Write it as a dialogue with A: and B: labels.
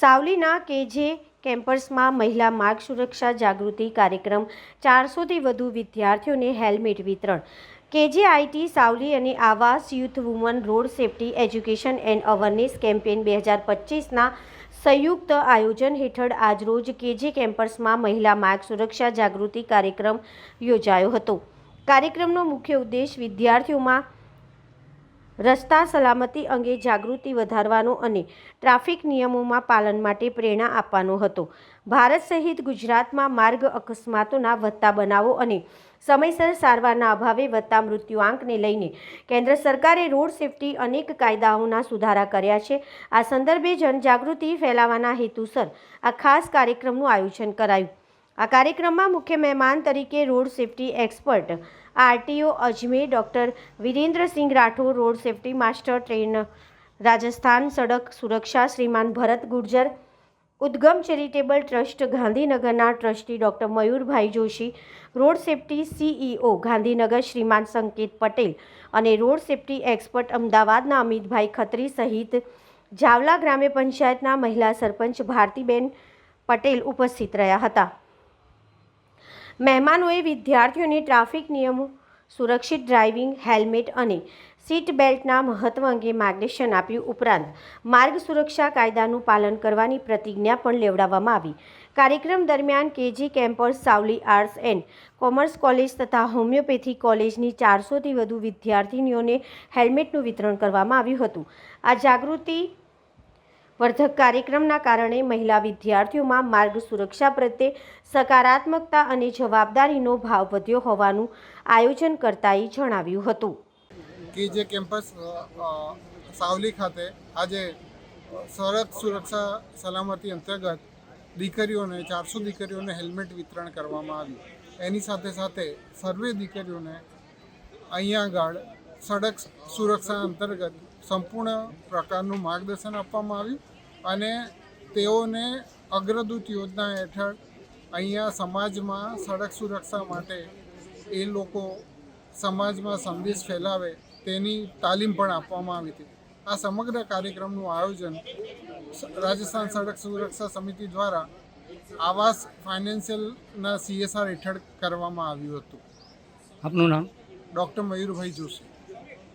A: સાવલીના કેજે કેમ્પસમાં મહિલા માર્ગ સુરક્ષા જાગૃતિ કાર્યક્રમ ચારસોથી વધુ વિદ્યાર્થીઓને હેલ્મેટ વિતરણ. કેજીઆઈટી સાવલી અને આવાસ youth woman road safety education and awareness campaign બે હજાર પચીસના સંયુક્ત આયોજન હેઠળ આજરોજ કેજે કેમ્પસમાં મહિલા માર્ગ સુરક્ષા જાગૃતિ કાર્યક્રમ યોજાયો હતો. કાર્યક્રમનો મુખ્ય ઉદ્દેશ વિદ્યાર્થીઓમાં રસ્તા સલામતી અંગે જાગૃતિ વધારવાનો અને ટ્રાફિક નિયમોમાં પાલન માટે પ્રેરણા આપવાનો હતો. ભારત સહિત ગુજરાતમાં માર્ગ અકસ્માતોના વધતા બનાવો અને સમયસર સારવારના અભાવે વધતા મૃત્યુઆંકને લઈને કેન્દ્ર સરકારે રોડ સેફટી અનેક કાયદાઓના સુધારા કર્યા છે. આ સંદર્ભે જનજાગૃતિ ફેલાવવાના હેતુસર આ ખાસ કાર્યક્રમનું આયોજન કરાયું. આ કાર્યક્રમમાં મુખ્ય મહેમાન તરીકે road safety expert, RTO Ajmer doctor Virendrasinh Rathod, road safety master trainer Rajasthan Sadak Suraksha Shriman Bharat Gurjar, Udgam charitable trust ગાંધીનગરના trustee doctor Mayurbhai Joshi, road safety CEO Gandhinagar Shriman Sanket Patel અને road safety expert અમદાવાદના અમિતભાઈ ખત્રી સહિત જાવલા ગ્રામ્ય પંચાયતના મહિલા સરપંચ ભારતીબેન પટેલ ઉપસ્થિત રહ્યા હતા. મહેમાનોએ વિદ્યાર્થીઓને ટ્રાફિક નિયમો, સુરક્ષિત ડ્રાઇવિંગ હેલ્મેટ અને સીટ બેલ્ટના મહત્વ અંગે માર્ગદર્શન આપ્યું ઉપરાંત માર્ગ સુરક્ષા કાયદાનું પાલન કરવાની પ્રતિજ્ઞા પણ લેવડાવવામાં આવી. કાર્યક્રમ દરમિયાન KG campus, Savli arts and commerce college તથા હોમિયોપેથી કોલેજની ચારસોથી વધુ વિદ્યાર્થીનીઓને હેલ્મેટનું વિતરણ કરવામાં આવ્યું હતું. આ જાગૃતિ વર્ધક કાર્યક્રમના કારણે મહિલા વિદ્યાર્થીઓમાં માર્ગ સુરક્ષા પ્રત્યે સકારાત્મકતા અને જવાબદારીનો ભાવ વધ્યો હોવાનું આયોજન કરતાએ જણાવ્યું હતું.
B: કે જે કેમ્પસ સાવલી ખાતે આજે સડક સુરક્ષા સલામતી અંતર્ગત દીકરીઓને, ચારસો દીકરીઓને હેલ્મેટ વિતરણ કરવામાં આવ્યું. એની સાથે સાથે સર્વે દીકરીઓને અહીંયા આગળ સડક સુરક્ષા અંતર્ગત સંપૂર્ણ પ્રકારનું માર્ગદર્શન આપવામાં આવ્યું. અને તેઓને અગ્રદૂત યોજના હેઠળ અહીંયા સમાજમાં સડક સુરક્ષા માટે એ લોકો સમાજમાં સંદેશ ફેલાવે તેની તાલીમ પણ આપવામાં આવી હતી. આ સમગ્ર કાર્યક્રમનું આયોજન રાજસ્થાન સડક સુરક્ષા સમિતિ દ્વારા આવાસ ફાઇનાન્શિયલના સીએસઆર હેઠળ કરવામાં આવ્યું હતું.
C: આપનું નામ?
B: ડૉક્ટર મયુરભાઈ જોશી.